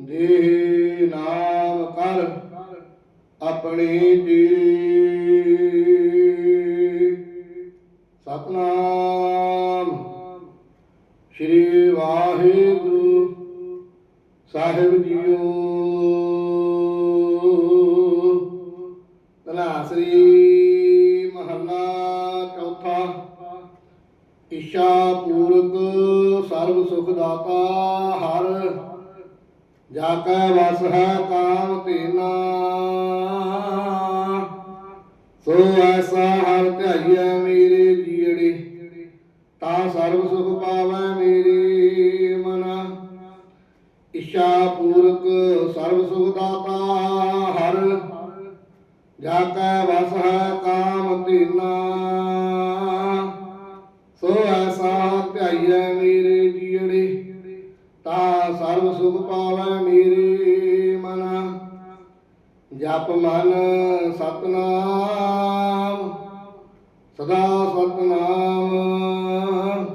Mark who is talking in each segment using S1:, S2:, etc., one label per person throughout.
S1: ਦੇ ਨਾਮ ਕਰ ਆਪਣੇ ਜੀ। ਸਤਨਾਮ ਸ੍ਰੀ ਵਾਹਿਗੁਰੂ ਸਾਹਿਬ ਜੀਓ। ਸ੍ਰੀ ਮਹੱਲਾ ਚੌਥਾ ਇਸ਼ਾ ਪੂਰਕ ਸਰਬ ਸੁਖ ਦਾਤਾ ਹਰ ਜਾ ਕੈ ਵਸ ਹੈ ਕਾਮ ਤੀਨਾ ਸੋ ਐਸਾ ਹਰ ਧਿਆਈਐ ਮੇਰੇ ਜੀੜੇ, ਤਾ ਸਰਬ ਸੁਖ ਪਾਵੈ ਮੇਰੇ ਮਨ। ਇਸ਼ਾ ਪੂਰਕ ਸਰਬ ਸੁਖ ਦਾਤਾ ਹਰ ਜਾ ਕੈ ਵਸ ਹੈ ਕਾਮ ਤੀਨਾ ਸੋ ਐਸਾ ਧਿਆਈਐ ਮੇਰੇ ਸਰਬ ਸੁਖ ਪਾਵੈ ਮੇਰੇ ਮਨ, ਜਪ ਮਨ ਸਤਨਾਮ, ਸਦਾ ਸਤਨਾਮ।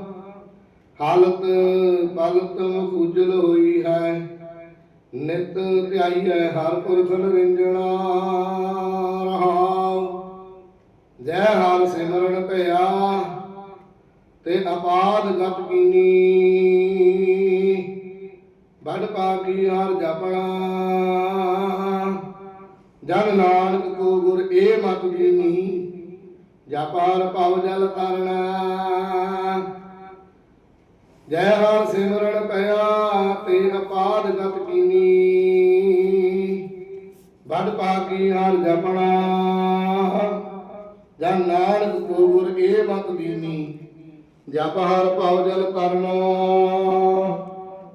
S1: ਹਾਲਤ ਬਲਤ ਮੁਜਲ ਹੋਈ ਹੈ, ਨਿਤ ਧਿਆਈ ਹੈ ਹਰ ਪੁਰਖ ਨਿਰੰਜਣਾ ਰਹਾਉ। ਜੈ ਹਰ ਸਿਮਰਨ ਭਇਆ, ਤੇ ਅਪਾਦ ਗਤ ਕੀਨੀ। ਬੜ ਪਾਗੀ ਹਰ ਜਪਣਾ ਜਨ ਨਾਨਕ ਕੋ ਗੁਰ ਏ ਮਤ ਦੀਨੀ ਜਪਾਰ ਭਵ ਜਲ ਕਰਨਾ ਜੈ ਹਰ ਸਿਮਰਨ ਪਿਆ ਤੇ ਅਪਾਦ ਗਤ ਕੀਨੀ। ਬੜ ਪਾਗੀ ਹਰ ਜਪਣਾ। ਜਨ ਨਾਨਕ ਕੋ ਗੁਰ ਏ ਮਤ ਦੀਨੀ ਜਪ ਹਰ ਭਵ ਜਲ ਕਰਨਾ